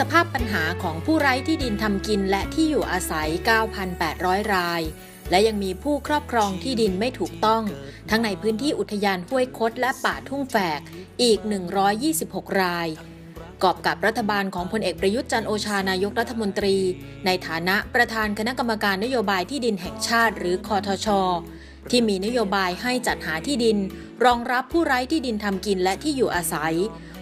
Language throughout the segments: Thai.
สภาพปัญหาของผู้ไร้ที่ดินทำกินและที่อยู่อาศัย 9,800 ราย และยังมีผู้ครอบครองที่ดินไม่ถูกต้อง ทั้งในพื้นที่อุทยานห้วยคดและป่าทุ่งแฝกอีก 126 ราย กอบกับรัฐบาลของพลเอกประยุทธ์จันทร์โอชานายกรัฐมนตรี ในฐานะประธานคณะกรรมการนโยบายที่ดินแห่งชาติหรือคอทช ที่มีนโยบายให้จัดหาที่ดิน รองรับผู้ไร้ที่ดินทำกินและที่อยู่อาศัย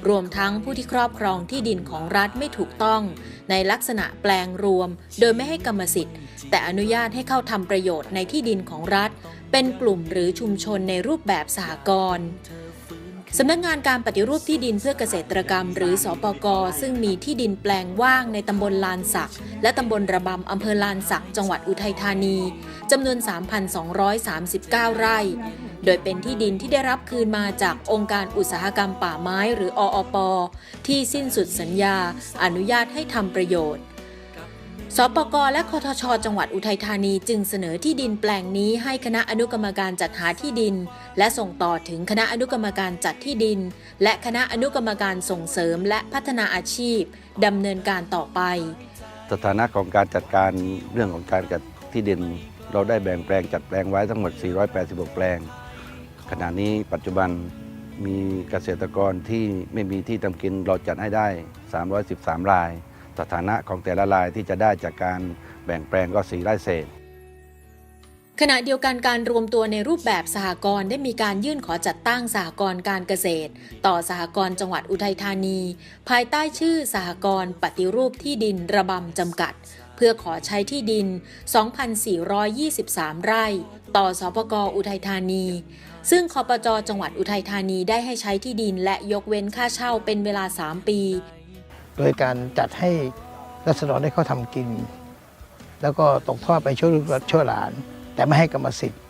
รวมทั้งผู้ที่ครอบครองที่ดินของรัฐไม่ถูกต้อง ในลักษณะแปลงรวม โดยไม่ให้กรรมสิทธิ์ แต่อนุญาตให้เข้าทำประโยชน์ในที่ดินของรัฐ เป็นกลุ่มหรือชุมชนในรูปแบบสหกรณ์ สำนักงานการปฏิรูปที่ดินเพื่อเกษตรกรรม หรือสอปกซึ่งมีที่ดินแปลงว่างในตำบลลานสัก และตำบลระบำอำเภอลานสัก จังหวัดอุทัยธานีจำนวน 3,239 ไร่ โดยเป็นที่ดินที่ได้รับคืนมาจากองค์การอุตสาหกรรมป่าไม้หรือออปที่สิ้นสุดสัญญา อนุญาตให้ทำประโยชน์ สปกและคอทช จังหวัดอุทัยธานีจึงเสนอที่ดินแปลงนี้ให้คณะอนุกรรมการจัดหาที่ดิน และส่งต่อถึงคณะอนุกรรมการจัดที่ดิน และคณะอนุกรรมการส่งเสริมและพัฒนาอาชีพดำเนินการต่อไป สถานะของการจัดการเรื่องของการจัดที่ดิน เราได้แบ่งแปลงจัดแปลงไว้ทั้งหมด 486 แปลง ขณะนี้ปัจจุบันมีเกษตรกรที่ไม่มีที่ทำกินเราจัดให้ได้ 313 ราย สถานะของแต่ละรายที่จะได้จากการแบ่งแปลงก็4ไร่เศษ ขณะเดียวกันการรวมตัวในรูปแบบสหกรณ์ได้มีการยื่นขอจัดตั้งสหกรณ์การเกษตร ต่อสหกรณ์จังหวัดอุทัยธานี ภายใต้ชื่อสหกรณ์ปฏิรูปที่ดินระบำจำกัด เพื่อขอใช้ที่ดิน 2,423 ไร่ ต่อสปกอุทัยธานีซึ่งคอปจจังหวัดอุทัยธานีได้ให้ใช้ที่ดินและยกเว้นค่าเช่าเป็นเวลา 3 ปี โดยการจัดให้รัษฎรได้เข้าทำกิน แล้วก็ตกทอดไปช่วยลูกช่วยหลาน แต่ไม่ให้กรรมสิทธิ์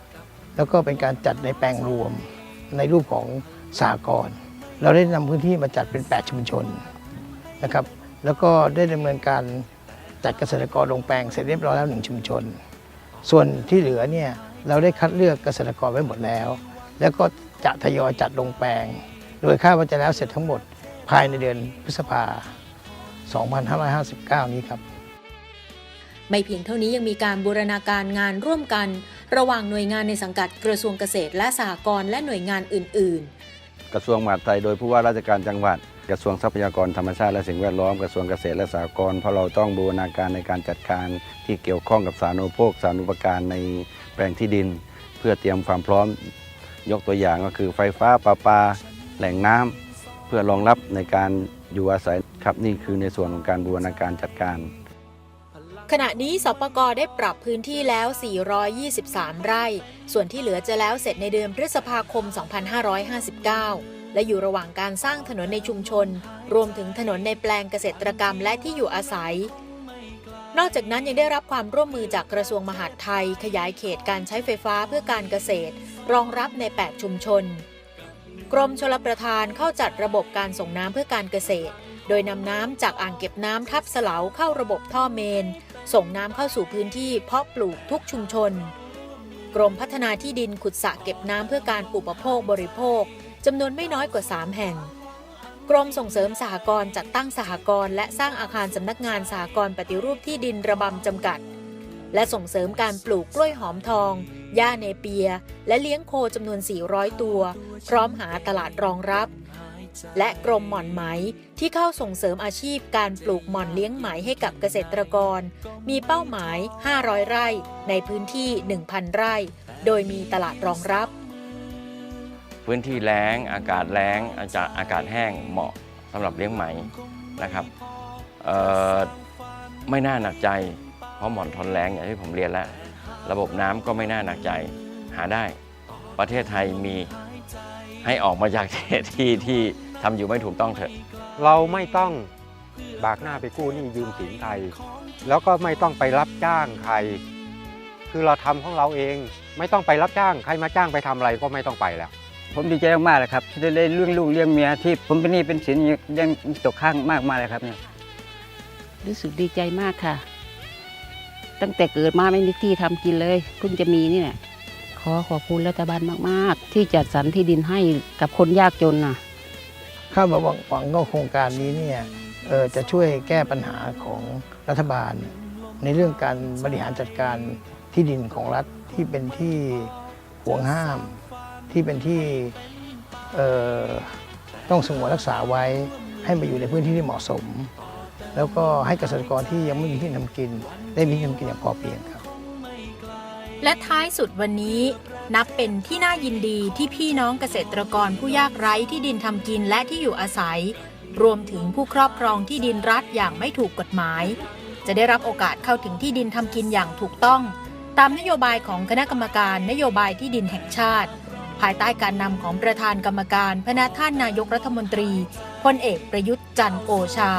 แล้วก็เป็นการจัดในแปลงรวมในรูปของสหกรเราได้นำพื้นที่มาจัดเป็น 8 ชุมชนนะครับ แล้วก็ได้ดำเนินการจัดเกษตรกรลงแปลงเสร็จเรียบร้อยแล้วหนึ่งชุมชน ส่วนที่เหลือเนี่ยเราได้คัดเลือกเกษตรกรไว้หมดแล้ว แล้วก็จะทยอยจัดลงแปลง โดยคาดว่าจะแล้วเสร็จทั้งหมดภายในเดือนพฤษภา 2559 นี้ครับไม่เพียงเท่านี้ยังมีการบูรณาการงานร่วมกัน ระหว่างหน่วยงานในสังกัดกระทรวงเกษตรและสหกรณ์และหน่วยงานอื่น ๆ กระทรวงมหาดไทยโดยผู้ว่าราชการจังหวัด กระทรวงทรัพยากรธรรมชาติและสิ่งแวดล้อมกระทรวงเกษตรและสหกรณ์เพราะเราต้องบูรณาการในการจัดการที่เกี่ยวข้องกับสาธารณูปโภคสาธารณูปการในแปลงที่ดิน เพื่อเตรียมความพร้อม ยกตัวอย่างก็คือไฟฟ้าประปา แหล่งน้ำเพื่อรองรับในการอยู่อาศัย ครับนี่คือในส่วนของการบูรณาการจัดการ ขณะนี้สปกรได้ปรับพื้นที่แล้ว 423 ไร่ ส่วนที่เหลือจะแล้วเสร็จในเดือนพฤษภาคม 2559 และอยู่ระหว่างการสร้างถนนในชุมชน รวมถึงถนนในแปลงเกษตรกรรมและที่อยู่อาศัย นอกจากนั้นยังได้รับความร่วมมือจากกระทรวงมหาดไทย ขยายเขตการใช้ไฟฟ้าเพื่อการเกษตร รองรับใน 8 ชุมชน กรมชลประทานเข้าจัดระบบการส่งน้ำเพื่อการเกษตร โดยนำน้ำจากอ่างเก็บน้ำทับเสลาเข้าระบบท่อเมน ส่งน้ำเข้าสู่พื้นที่เพาะปลูกทุกชุมชน กรมพัฒนาที่ดินขุดสระเก็บน้ำเพื่อการอุปโภคบริโภคจำนวนไม่น้อยกว่า 3 แห่ง กรมส่งเสริมสหกรณ์จัดตั้งสหกรณ์และสร้างอาคารสำนักงานสหกรณ์ปฏิรูปที่ดินระบำจำกัด และส่งเสริมการปลูกกล้วยหอมทองหญ้าเนเปีย และเลี้ยงโคจำนวน 400 ตัว พร้อมหาตลาดรองรับ และกรมหม่อนไหมที่เข้าส่งเสริมอาชีพการปลูกหม่อนเลี้ยงไหมให้กับเกษตรกร มีเป้าหมาย 500 ไร่ ในพื้นที่ 1,000 ไร่ โดยมีตลาดรองรับ พื้นที่แล้งอากาศแล้งอาจจะอากาศแห้งเหมาะสำหรับเลี้ยงไหมนะครับไม่น่าหนักใจเพราะหมอนทนแรงอย่างที่ผมเรียนแล้ว ระบบน้ำก็ไม่น่าหนักใจหาได้ ประเทศไทยมี ให้ออกมาจากที่ที่ทำอยู่ไม่ถูกต้องเถอะ เราไม่ต้องบากหน้าไปกู้หนี้ยืมสินใครแล้วก็ไม่ต้องไปรับจ้างใคร คือเราทำของเราเอง ไม่ต้องไปรับจ้างใครมาจ้างไปทำอะไรก็ไม่ต้องไปแล้ว ผมดีใจมากๆเลยครับที่ได้เลี้ยงลูกเลี้ยงเมียที่ผมเป็นหนี้เป็นสินยังตกข้างมากมากเลยครับเนี่ยรู้สึกดีใจมากค่ะ ตั้งแต่เกิดมาไม่มีที่ทำกินเลยเพิ่งจะมีนี่แหละข อขอบคุณรัฐบาลมาก ๆ ที่จัดสรรที่ดินให้กับคนยากจนน่ะคาดหวังหวังก็โครงการนี้เนี่ยเออจะช่วยแก้ปัญหาของรัฐบาล ในเรื่องการบริหารจัดการที่ดินของรัฐที่เป็นที่ห่วงห้าม ที่เป็นที่เออต้องสงวนรักษาไว้ให้มาอยู่ในพื้นที่ที่เหมาะสม แล้วก็ให้เกษตรกรที่ยังไม่มีที่ทำกิน ได้มีที่ทำกินอย่างพอเพียง และท้ายสุดวันนี้นับเป็นที่น่ายินดีที่พี่น้องเกษตรกรผู้ยากไร้ที่ดินทำกินและที่อยู่อาศัย รวมถึงผู้ครอบครองที่ดินรัฐอย่างไม่ถูกกฎหมาย จะได้รับโอกาสเข้าถึงที่ดินทำกินอย่างถูกต้อง ตามนโยบายของคณะกรรมการนโยบายที่ดินแห่งชาติ ภายใต้การนำของประธานกรรมการพระท่านนายกรัฐมนตรีพลเอกประยุทธ์จันทร์โอชา